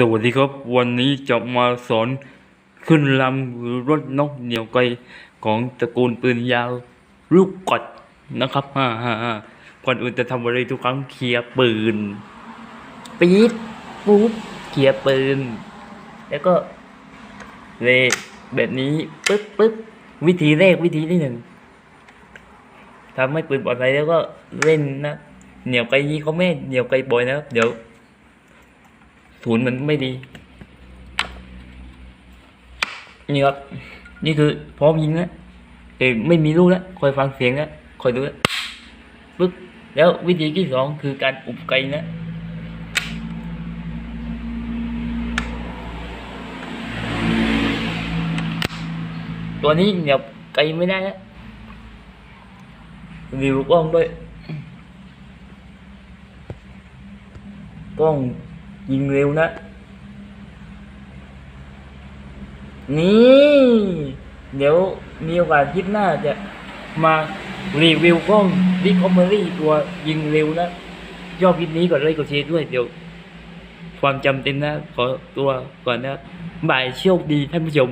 สวัสดีครับ วันนี้จะมาสอนขึ้นลำหรือรถนกเหนียวไกของตระกูลปืนยาวลูกกดนะครับฮ่าฮ่าฮ่าก่อนอื่นจะทำอะไรทุกครั้งเคลียร์ปืนปี๊ดปุ๊บเคลียร์ปืน แล้วก็เลแบบนี้ปึ๊บปึ๊บวิธีแรกวิธีที่หนึ่งทำให้ปืนปลอดภัยแล้วก็เล่นนะเหนียวไกลนี้เขาไม่เหนียวไกบ่อยนะครับเดี๋ยว ศูนย์มันไม่ดี นี่ครับ นี่คือพร้อมยิงแล้วเอ้ไม่มีลูกแล้วคอยฟังเสียงแล้วคอยดูแล้วปึ๊บแล้ววิธีที่สองคือการอุบไกลนะตัวนี้เหนียวไกลไม่ได้แล้ววิวกล้องด้วยกล้อง ยิงเร็วนะ นี่ เดี๋ยวมีโอกาสคลิปหน้าจะมารีวิวกล้องดิคอมเมอรี่ตัวยิงเร็วนะยอบคลิปนี้กดไลค์กดแชร์ด้วยเดี๋ยว ความจำเต็มนะ ขอตัวก่อนนะบ่ายโชคดีท่านผู้ชม